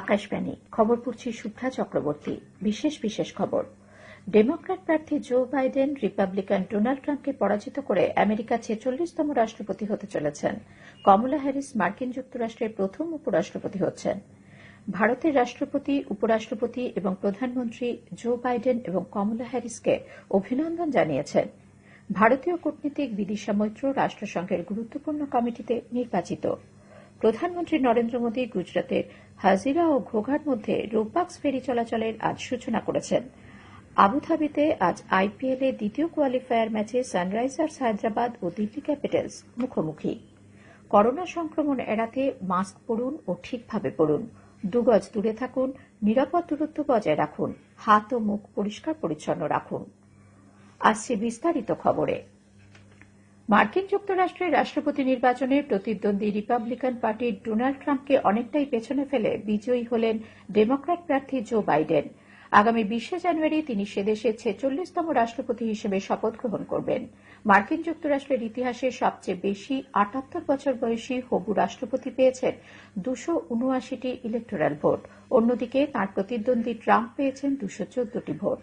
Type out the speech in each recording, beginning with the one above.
আকাশবাণী, খবর পড়ছি শুভ্রা চক্রবর্তী। বিশেষ বিশেষ খবর। ডেমোক্র্যাট প্রার্থী জো বাইডেন, রিপাবলিকান ডোনাল্ড ট্রাম্পকে পরাজিত করে আমেরিকা ছেচল্লিশতম রাষ্ট্রপতি হতে চলেছেন। কমলা হ্যারিস মার্কিন যুক্তরাষ্ট্রের প্রথম উপরাষ্ট্রপতি হচ্ছেন। ভারতের রাষ্ট্রপতি, উপরাষ্ট্রপতি এবং প্রধানমন্ত্রী জো বাইডেন এবং কমলা হ্যারিসকে অভিনন্দন জানিয়েছেন। ভারতীয় কূটনীতিক বিদিশা মৈত্র রাষ্ট্রসংঘের গুরুত্বপূর্ণ কমিটিতে নির্বাচিত। প্রধানমন্ত্রী নরেন্দ্র মোদী গুজরাতের হাজিরা ও ঘোঘার মধ্যে রোপাক্স ফেরি চলাচলের আজ সূচনা করেছেন। আবুধাবিতে আজ আইপিএল এ দ্বিতীয় কোয়ালিফায়ার ম্যাচে সানরাইজার্স হায়দ্রাবাদ ও দিল্লি ক্যাপিটালস মুখোমুখি। করোনা সংক্রমণ এড়াতে মাস্ক পরুন ও ঠিকভাবে পরুন। দুগজ দূরে থাকুন, নিরাপদ দূরত্ব বজায় রাখুন, হাত ও মুখ পরিষ্কার পরিচ্ছন্ন রাখুন। আসছে বিস্তারিত খবরে। মার্কিন যুক্তরাষ্ট্রের রাষ্ট্রপতি নির্বাচনে প্রতিদ্বন্দ্বী রিপাবলিকান পার্টির ডোনাল্ড ট্রাম্পকে অনেকটাই পেছনে ফেলে বিজয়ী হলেন ডেমোক্র্যাট প্রার্থী জো বাইডেন। আগামী বিশে জানুয়ারি তিনি সেদেশের ছেচল্লিশতম রাষ্ট্রপতি হিসেবে শপথ গ্রহণ করবেন। মার্কিন যুক্তরাষ্ট্রের ইতিহাসে সবচেয়ে বেশি আটাত্তর বছর বয়সী হবু রাষ্ট্রপতি পেয়েছেন দুশো উনআশিটি ইলেকটোরাল ভোট। অন্যদিকে তাঁর প্রতিদ্বন্দ্বী ট্রাম্প পেয়েছেন দুশো চোদ্দটি ভোট।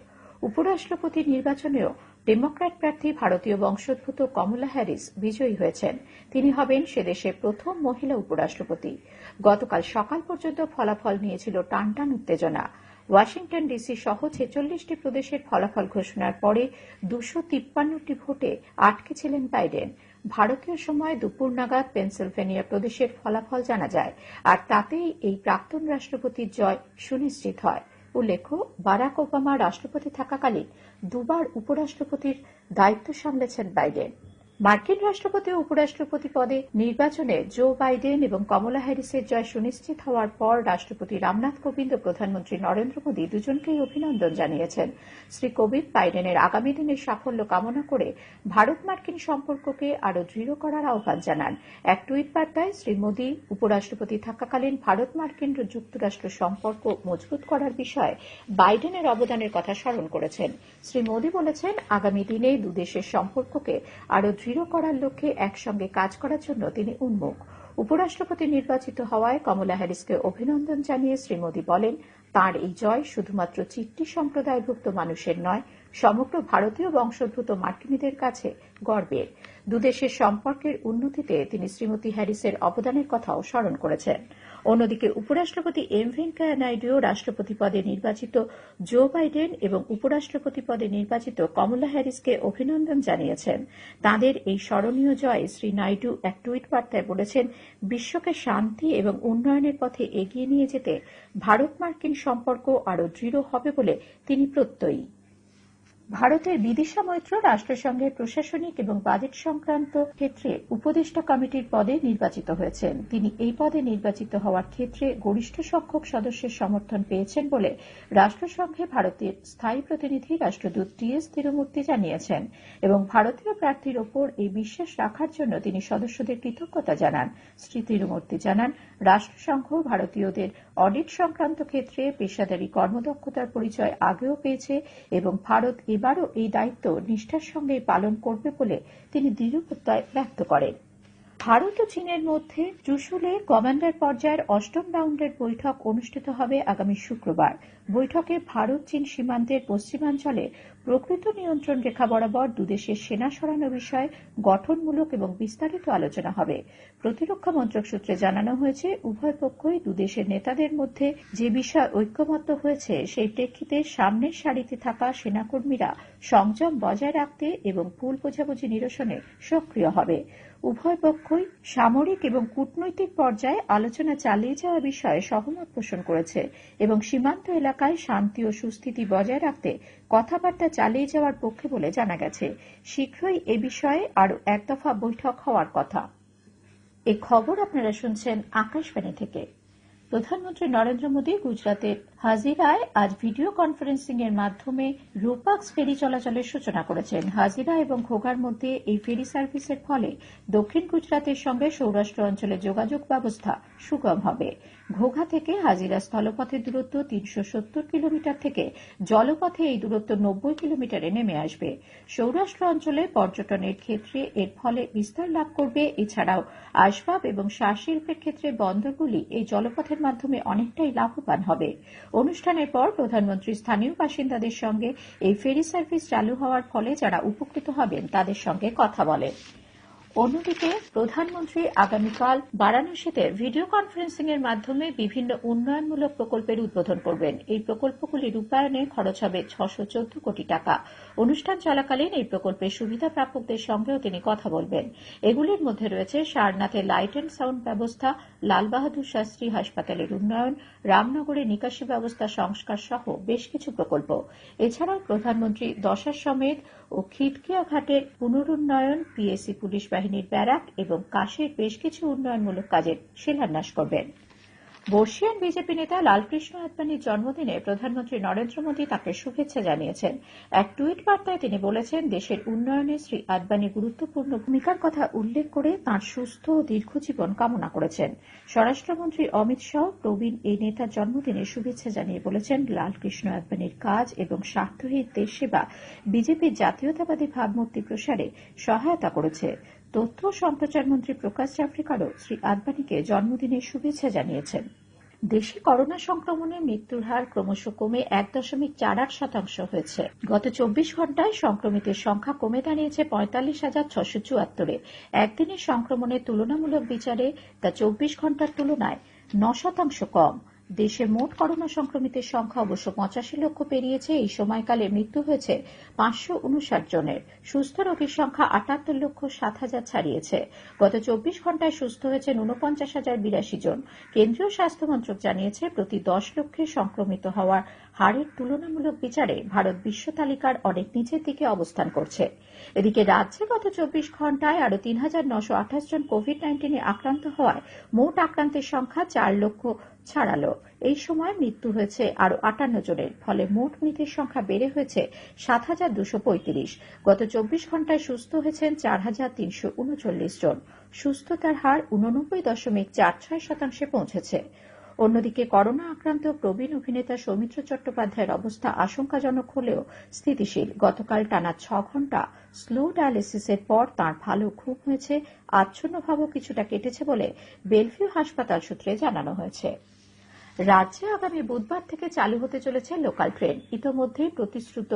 উপরাষ্ট্রপতি নির্বাচনেও ডেমোক্র্যাট প্রার্থী ভারতীয় বংশোদ্ভূত কমলা হ্যারিস বিজয়ী হয়েছেন। তিনি হবেন সেদেশের প্রথম মহিলা উপরাষ্ট্রপতি। গতকাল সকাল পর্যন্ত ফলাফল নিয়েছিল টানটান উত্তেজনা। ওয়াশিংটন ডিসি সহ ছেচল্লিশটি প্রদেশের ফলাফল ঘোষণার পরে দুশো তিপ্পান্নটি ভোটে আটকে ছিলেন বাইডেন। ভারতীয় সময় দুপুর নাগাদ পেনসিলভেনিয়া প্রদেশের ফলাফল জানা যায়, আর তাতেই এই প্রাক্তন রাষ্ট্রপতির জয় সুনিশ্চিত হয়। উল্লেখ্য বারাক ওবামা রাষ্ট্রপতি থাকাকালীন দুবার উপরাষ্ট্রপতির দায়িত্ব সামলেছেন বাইডেন। মার্কিন রাষ্ট্রপতি ও উপরাষ্ট্রপতি পদে নির্বাচনে জো বাইডেন এবং কমলা হ্যারিসের জয় সুনিশ্চিত হওয়ার পর রাষ্ট্রপতি রামনাথ কোবিন্দ ও প্রধানমন্ত্রী নরেন্দ্র মোদী দুজনকেই অভিনন্দন জানিয়েছেন। শ্রী কোবিন্দ বাইডেনের আগামী দিনের সাফল্য কামনা করে ভারত মার্কিন সম্পর্ককে আরও দৃঢ় করার আহ্বান জানান। এক টুইট বার্তায় শ্রী মোদী উপরাষ্ট্রপতি থাকাকালীন ভারত মার্কিন যুক্তরাষ্ট্র সম্পর্ক মজবুত করার বিষয়ে বাইডেনের অবদানের কথা স্মরণ করেছেন। শ্রী মোদী বলেছেন, আগামী দিনে দুদেশের সম্পর্ককে আরও দৃঢ় করার লক্ষ্যে একসঙ্গে কাজ করার জন্য তিনি উন্মুখ। উপরাষ্ট্রপতি নির্বাচিত হওয়ায় কমলা হ্যারিসকে অভিনন্দন জানিয়ে শ্রী মোদী বলেন, তাঁর এই জয় শুধুমাত্র চিট্টি সম্প্রদায়ভুক্ত মানুষের নয়, সমগ্র ভারতীয় বংশোদ্ভূত মার্কিনীদের কাছে গর্বের। দুদেশের সম্পর্কের উন্নতিতে তিনি শ্রীমতী হ্যারিসের অবদানের কথাও স্মরণ করেছেন। অন্যদিকে উপরাষ্ট্রপতি এম ভেঙ্কাইয়া নাইডুও রাষ্ট্রপতি পদে নির্বাচিত জো বাইডেন এবং উপরাষ্ট্রপতি পদে নির্বাচিত কমলা হ্যারিসকে অভিনন্দন জানিয়েছেন। তাঁদের এই স্মরণীয় জয়ে শ্রী নাইডু এক টুইট বার্তায় বলেছেন, বিশ্বকে শান্তি এবং উন্নয়নের পথে এগিয়ে নিয়ে যেতে ভারত মার্কিন সম্পর্ক আরও দৃঢ় হবে বলে তিনি প্রত্যয়ী। ভারতের বিদিশা মৈত্র রাষ্ট্রসংঘের প্রশাসনিক এবং বাজেট সংক্রান্ত ক্ষেত্রে উপদেষ্টা কমিটির পদে নির্বাচিত হয়েছেন। তিনি এই পদে নির্বাচিত হওয়ার ক্ষেত্রে গরিষ্ঠ সংখ্যক সদস্যের সমর্থন পেয়েছেন বলে রাষ্ট্রসংঘে ভারতের স্থায়ী প্রতিনিধি রাষ্ট্রদূত টি এস তিরুমূর্তি জানিয়েছেন এবং ভারতীয় প্রার্থীর ওপর এই বিশ্বাস রাখার জন্য তিনি সদস্যদের কৃতজ্ঞতা জানান। শ্রী তিরুমূর্তি জানান, রাষ্ট্রসংঘ ভারতীয়দের অডিট সংক্রান্ত ক্ষেত্রে পেশাদারী কর্মদক্ষতার পরিচয় আগেও পেয়েছে এবং ভারত এবারও এই দায়িত্ব নিষ্ঠার সঙ্গে পালন করবে বলে তিনি দৃঢ় প্রত্যয় ব্যক্ত করেন। ভারত ও চীনের মধ্যে চুশুলে কমান্ডার পর্যায়ের অষ্টম রাউন্ডের বৈঠক অনুষ্ঠিত হবে আগামী শুক্রবার। বৈঠকে ভারত, চীন সীমান্তের পশ্চিমাঞ্চলে প্রকৃত নিয়ন্ত্রণ রেখা বরাবর দুদেশের সেনা সরানো বিষয়ে গঠনমূলক এবং বিস্তারিত আলোচনা হবে। প্রতিরক্ষা মন্ত্রক সূত্রে জানানো হয়েছে, উভয় পক্ষই দুদেশের নেতাদের মধ্যে যে বিষয় ঐক্যমত্য হয়েছে, সেই প্রেক্ষিতে সামনের সারিতে থাকা সেনাকর্মীরা সংযম বজায় রাখতে এবং ভুল বোঝাবুঝি নিরসনে সক্রিয় হবে। উভয় পক্ষই সামরিক এবং কূটনৈতিক পর্যায়ে আলোচনা চালিয়ে যাওয়া বিষয়ে সহমত পোষণ করেছে এবং সীমান্ত এলাকায় শান্তি ও সুস্থিতি বজায় রাখতে কথাবার্তা চালিয়ে যাওয়ার পক্ষে বলে জানা গেছে। শীঘ্রই এ বিষয়ে আরও একদফা বৈঠক হওয়ার কথা। এ খবর আপনারা শুনছেন আকাশবাণী থেকে। প্রধানমন্ত্রী নরেন্দ্র মোদী গুজরাতের হাজিরায় আজ ভিডিও কনফারেন্সিং এর মাধ্যমে রোপাক্স ফেরি চলাচলের সূচনা করেছেন। হাজিরা এবং ঘোঘার মধ্যে এই ফেরি সার্ভিসের ফলে দক্ষিণ গুজরাতের সঙ্গে সৌরাষ্ট্র অঞ্চলের যোগাযোগ ব্যবস্থা সুগম হবে। ঘোঘা থেকে হাজিরা স্থলপথের দূরত্ব তিনশো সত্তর কিলোমিটার থেকে জলপথে এই দূরত্ব নব্বই কিলোমিটারে নেমে আসবে। সৌরাষ্ট্র অঞ্চলে পর্যটনের ক্ষেত্রে এর ফলে বিস্তার লাভ করবে। এছাড়াও আসবাব এবং সার শিল্পের ক্ষেত্রে বন্দরগুলি এই জলপথের মাধ্যমে অনেকটাই লাভবান হবে। অনুষ্ঠানের পর প্রধানমন্ত্রী স্থানীয় বাসিন্দাদের সঙ্গে এই ফেরি সার্ভিস চালু হওয়ার ফলে যারা উপকৃত হবেন তাদের সঙ্গে কথা বলেন। অন্যদিকে প্রধানমন্ত্রী আগামীকাল বারাণসীতে ভিডিও কনফারেন্সিং এর মাধ্যমে বিভিন্ন উন্নয়নমূলক প্রকল্পের উদ্বোধন করবেন। এই প্রকল্পগুলি রূপায়ণে খরচ হবে ছশো চোদ্দ কোটি টাকা। অনুষ্ঠান চলাকালীন এই প্রকল্পের সুবিধা প্রাপকদের সঙ্গেও তিনি কথা বলবেন। এগুলির মধ্যে রয়েছে সারনাথে লাইট অ্যান্ড সাউন্ড ব্যবস্থা লাল বাহাদুর শাস্ত্রী হাসপাতালের উন্নয়ন, রামনগরে নিকাশি ব্যবস্থা সংস্কার সহ বেশ কিছু প্রকল্প। এছাড়াও প্রধানমন্ত্রী দশার সমেত ও খিটকিয়া ঘাটের পুনরুন্নয়ন, পিএসসি পুলিশ বাহিনীর ব্যারাক এবং কাশের বেশ কিছু উন্নয়নমূলক কাজের শিলান্যাস করবেন। বর্ষিয়ান বিজেপি নেতা লালকৃষ্ণ আদবানির জন্মদিনে প্রধানমন্ত্রী নরেন্দ্র মোদী তাকে শুভেচ্ছা জানিয়েছেন। এক টুইট বার্তায় তিনি বলেছেন, দেশের উন্নয়নে শ্রী আদবানি গুরুত্বপূর্ণ ভূমিকার কথা উল্লেখ করে তাঁর সুস্থ ও দীর্ঘ জীবন কামনা করেছেন। স্বরাষ্ট্রমন্ত্রী অমিত শাহ প্রবীণ এই নেতার জন্মদিনে শুভেচ্ছা জানিয়ে বলেছেন, লালকৃষ্ণ আদবানির কাজ এবং স্বার্থহীন দেশ সেবা বিজেপির জাতীয়তাবাদী ভাবমূর্তি প্রসারে সহায়তা করেছে। তথ্য ও সম্প্রচার মন্ত্রী প্রকাশ জাভড়েকরও শ্রী আদবানিকে জন্মদিনের শুভেচ্ছা জানিয়েছেন। দেশে করোনা সংক্রমণে মৃত্যুর হার ক্রমশ কমে এক দশমিক চার আট শতাংশ হয়েছে। গত চব্বিশ ঘন্টায় সংক্রমিতের সংখ্যা কমে দাঁড়িয়েছে পঁয়তাল্লিশ হাজার ছশো চুয়াত্তরে। একদিনের সংক্রমণের তুলনামূলক বিচারে তা চব্বিশ ঘণ্টার তুলনায় ন শতাংশ কম। দেশে মোট করোনা সংক্রমিতের সংখ্যা অবশ্য পঁচাশি লক্ষ পেরিয়েছে। এই সময়কালে মৃত্যু হয়েছে পাঁচশো উনষাট জনের। সুস্থ রোগীর সংখ্যা আটাত্তর লক্ষ সাত হাজার ছাড়িয়েছে। গত চব্বিশ ঘন্টায় সুস্থ হয়েছেন ঊনপঞ্চাশ হাজার বিরাশি জন। কেন্দ্রীয় স্বাস্থ্য মন্ত্রক জানিয়েছে, প্রতি দশ লক্ষে সংক্রমিত হওয়ার হারের তুলনামূলক বিচারে ভারত বিশ্ব তালিকার অনেক নিচের দিকে অবস্থান করছে। এদিকে রাজ্যে গত চব্বিশ ঘন্টায় আরও তিন হাজার নশো আঠাশ জন কোভিড নাইন্টিনে আক্রান্ত হওয়ায় মোট আক্রান্তের সংখ্যা চার লক্ষ ছাড়ালো। এই সময় মৃত্যু হয়েছে আরও আটান্ন জনের, ফলে মোট মৃতের সংখ্যা বেড়ে হয়েছে সাত হাজার দুশো পঁয়ত্রিশ। গত চব্বিশ ঘন্টায় সুস্থ হয়েছেন চার হাজার তিনশো উনচল্লিশ জন। সুস্থতার হার উননব্বই দশমিক চার ছয় শতাংশে পৌঁছেছে। অন্যদিকে করোনা আক্রান্ত প্রবীণ অভিনেতা সৌমিত্র চট্টোপাধ্যায়ের অবস্থা আশঙ্কাজনক হলেও স্থিতিশীল। গতকাল টানা ছ ঘণ্টা স্লো ডায়ালিসিসের পর তাঁর ভালো ঘুম হয়েছে। আচ্ছন্নভাবও কিছুটা কেটেছে বলে বেলভিউ হাসপাতাল সূত্রে জানানো হয়েছে। রাজ্যে আগামী বুধবার থেকে চালু হতে চলেছে লোকাল ট্রেন ইতোমধ্যেই প্রতিশ্রুত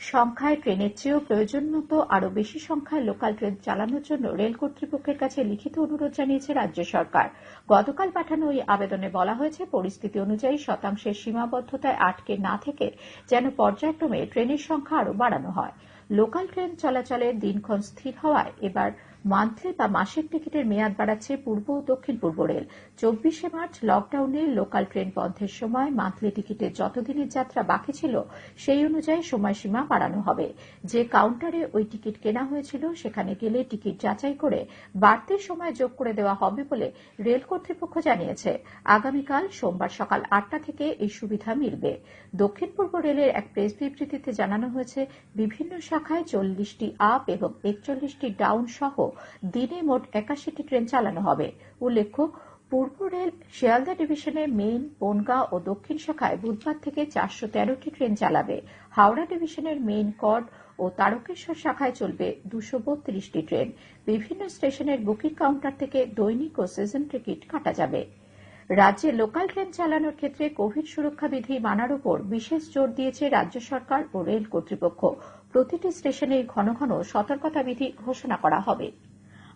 সংখ্যায় ট্রেনের চেয়েও প্রয়োজন মতো আরও বেশি সংখ্যায় লোকাল ট্রেন চালানোর জন্য রেল কর্তৃপক্ষের কাছে লিখিত অনুরোধ জানিয়েছে রাজ্য সরকার। গতকাল পাঠানো ওই আবেদনে বলা হয়েছে, পরিস্থিতি অনুযায়ী শতাংশের সীমাবদ্ধতায় আটকে না থেকে যেন পর্যায়ক্রমে ট্রেনের সংখ্যা আরও বাড়ানো হয়। লোকাল ট্রেন চলাচলের দিনক্ষণ স্থির হওয়ায় এবার মান্থলি বা মাসিক টিকিটের মেয়াদ বাড়াচ্ছে পূর্ব ও দক্ষিণ পূর্ব রেল। চব্বিশে মার্চ লকডাউনে লোকাল ট্রেন বন্ধের সময় মান্থলি টিকিটের যতদিনের যাত্রা বাকি ছিল, সেই অনুযায়ী সময়সীমা বাড়ানো হবে। যে কাউন্টারে ওই টিকিট কেনা হয়েছিল, সেখানে গেলে টিকিট যাচাই করে বাড়তি সময় যোগ করে দেওয়া হবে বলে রেল কর্তৃপক্ষ জানিয়েছে। আগামীকাল সোমবার সকাল আটটা থেকে এই সুবিধা মিলবে। দক্ষিণ পূর্ব রেলের এক প্রেস বিবৃতিতে জানানো হয়েছে, বিভিন্ন শাখায় চল্লিশটি আপ এবং একচল্লিশটি ডাউন সহ দিনে মোট একাশিটি ট্রেন চালানো হবে। উল্লেখ্য, পূর্ব রেল শিয়ালদা ডিভিশনের মেইন, বনগাঁ ও দক্ষিণ শাখায় বুধবার থেকে চারশো তেরোটি ট্রেন চালাবে। হাওড়া ডিভিশনের মেইন কড ও তারকেশ্বর শাখায় চলবে দুশো বত্রিশটি ট্রেন। বিভিন্ন স্টেশনের বুকিং কাউন্টার থেকে দৈনিক ও সিজন টিকিট কাটা যাবে। রাজ্যে লোকাল ট্রেন চালানোর ক্ষেত্রে কোভিড সুরক্ষা বিধি মানার উপর বিশেষ জোর দিয়েছে রাজ্য সরকার ও রেল কর্তৃপক্ষ। প্রতিটি স্টেশনে ঘন ঘন সতর্কতা বিধি ঘোষণা করা হবে।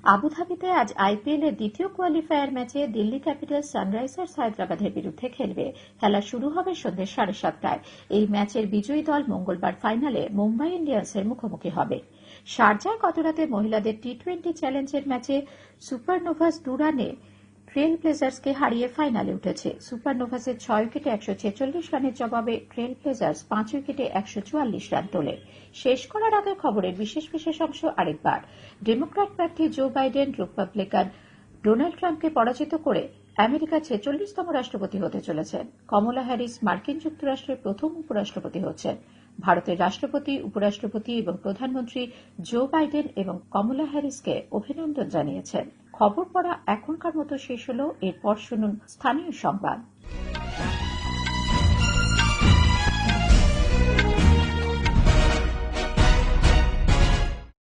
আবুধাবিতে আজ আইপিএল এর দ্বিতীয় কোয়ালিফায়ার ম্যাচে দিল্লি ক্যাপিটালস সানরাইজার্স হায়দ্রাবাদের বিরুদ্ধে খেলবে। খেলা শুরু হবে সন্ধ্যে সাড়ে সাতটায়। এই ম্যাচের বিজয়ী দল মঙ্গলবার ফাইনালে মুম্বাই ইন্ডিয়ান্সের মুখোমুখি হবে। শারজায় গতরাতে মহিলাদের টি টোয়েন্টি চ্যালেঞ্জের ম্যাচে সুপারনোভাস দুরানে ট্রেল ব্লেজার্সকে হারিয়ে ফাইনালে উঠেছে। সুপারনোভাসের ছয় উইকেটে একশো ছেচল্লিশ রানের জবাবে ট্রেল ব্লেজার্স পাঁচ উইকেটে একশো চুয়াল্লিশ রান তোলে। শেষ করার আগে খবরের বিশেষ বিশেষ অংশ আরেকবার। ডেমোক্র্যাট প্রার্থী জো বাইডেন, রিপাবলিকান ডোনাল্ড ট্রাম্পকে পরাজিত করে আমেরিকার ছেচল্লিশতম রাষ্ট্রপতি হতে চলেছেন। কমলা হ্যারিস মার্কিন যুক্তরাষ্ট্রের প্রথম উপরাষ্ট্রপতি হচ্ছেন। ভারতের রাষ্ট্রপতি, উপরাষ্ট্রপতি এবং প্রধানমন্ত্রী জো বাইডেন এবং কমলা হ্যারিসকে অভিনন্দন জানিয়েছেন। খবর পড়া এখনকার মতো শেষ হলো। এরপর শুনুন স্থানীয় সংবাদ।